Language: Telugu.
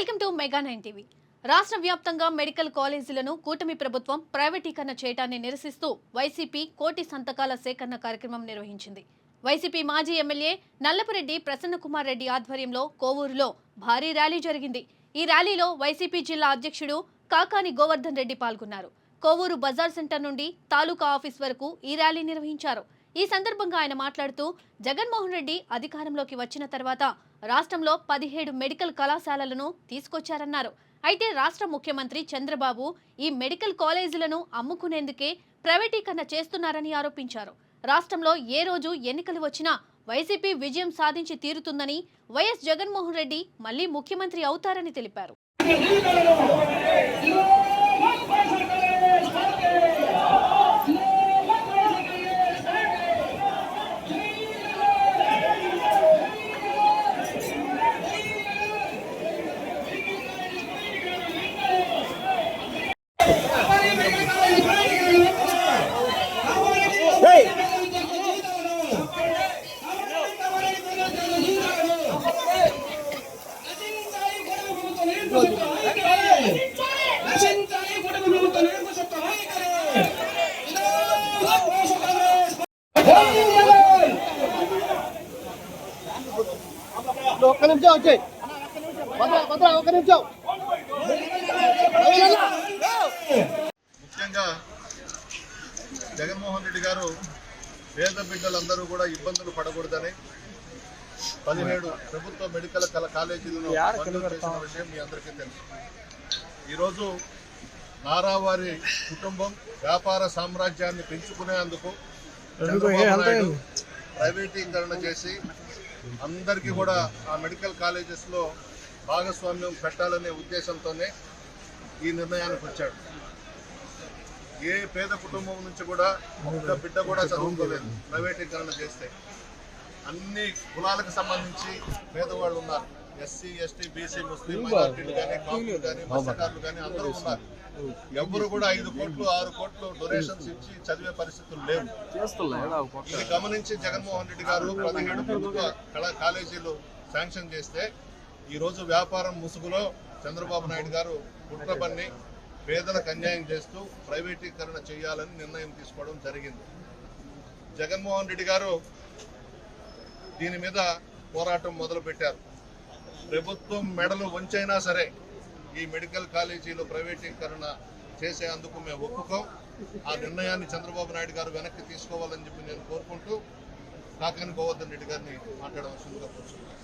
Welcome to mega nine TV. రాష్ట్ర వ్యాప్తంగా మెడికల్ కాలేజీలను కూటమి ప్రభుత్వం ప్రైవేటీకరణ చేయడాన్ని నిరసిస్తూ వైసీపీ కోటి సంతకాల సేకరణ కార్యక్రమం నిర్వహించింది. వైసీపీ మాజీ ఎమ్మెల్యే నల్లపురెడ్డి ప్రసన్నకుమార్ రెడ్డి ఆధ్వర్యంలో కోవూరులో భారీ ర్యాలీ జరిగింది. ఈ ర్యాలీలో వైసీపీ జిల్లా అధ్యక్షుడు కాకాని గోవర్ధన్ రెడ్డి పాల్గొన్నారు. కోవూరు బజార్ సెంటర్ నుండి తాలూకా ఆఫీస్ వరకు ఈ ర్యాలీ నిర్వహించారు. ఈ సందర్భంగా ఆయన మాట్లాడుతూ జగన్మోహన్ రెడ్డి అధికారంలోకి వచ్చిన తర్వాత రాష్ట్రంలో పదిహేడు మెడికల్ కళాశాలలను తీసుకొచ్చారన్నారు. అయితే రాష్ట్ర ముఖ్యమంత్రి చంద్రబాబు ఈ మెడికల్ కాలేజీలను అమ్ముకునేందుకే ప్రైవేటీకరణ చేస్తున్నారని ఆరోపించారు. రాష్ట్రంలో ఏ రోజు ఎన్నికలు వచ్చినా వైసీపీ విజయం సాధించి తీరుతుందని వైఎస్ జగన్మోహన్ రెడ్డి మళ్ళీ ముఖ్యమంత్రి అవుతారని తెలిపారు నశించాలి కుటుంబ ప్రభుత్వం నిర్మూలన చెప్తాం ఒక్క నిమిషం వచ్చాయి ఒక్క నిమిషం ముఖ్యంగా జగన్మోహన్ రెడ్డి గారు పేద బిడ్డలందరూ కూడా ఇబ్బందులు పడకూడదని పదిహేడు ప్రభుత్వ మెడికల్ కళ కాలేజీలను చేసిన విషయం మీ అందరికీ తెలుసు. ఈరోజు నారావారి కుటుంబం వ్యాపార సామ్రాజ్యాన్ని పెంచుకునేందుకు ప్రైవేటీకరణ చేసి అందరికీ కూడా ఆ మెడికల్ కాలేజెస్లో భాగస్వామ్యం పెట్టాలనే ఉద్దేశంతోనే ఈ నిర్ణయానికి వచ్చాడు. ఏ పేద కుటుంబం నుంచి కూడా ఒక్క బిడ్డ కూడా చదువుకోలేదు ప్రైవేటీకరణ చేస్తే. అన్ని కులాలకు సంబంధించి పేదవాళ్ళు ఉన్నారు. ఎస్సీ ఎస్టీ బీసీ ముస్లిం మైనార్టీలు కానీ కాపులు కానీ మత్స్యకారులు కానీ అందరూ ఉన్నారు. ఎవరు కూడా ఐదు కోట్లు ఆరు కోట్లు డొనేషన్స్ ఇచ్చి చదివే పరిస్థితులు లేవు. ఇది గమనించి జగన్మోహన్ రెడ్డి గారు పదిహేడు ప్రభుత్వ కళా కాలేజీలు శాంక్షన్ చేస్తే ఈ రోజు వ్యాపారం ముసుగులో చంద్రబాబు నాయుడు గారు కుట్ర పన్ని పేదలకు అన్యాయం చేస్తూ ప్రైవేటీకరణ చేయాలని నిర్ణయం తీసుకోవడం జరిగింది. జగన్మోహన్ రెడ్డి గారు దీని మీద పోరాటం మొదలు పెట్టారు ప్రభుత్వం మెడలు వంచైనా సరే ఈ మెడికల్ కాలేజీలో ప్రైవేటీకరణ చేసేందుకు మేము ఒప్పుకోం. ఆ నిర్ణయాన్ని చంద్రబాబు నాయుడు గారు వెనక్కి తీసుకోవాలని చెప్పి నేను కోరుకుంటూ కాకని గోవర్ధన్ రెడ్డి గారిని మాట్లాడవలసిందిగా కోరుతున్నాను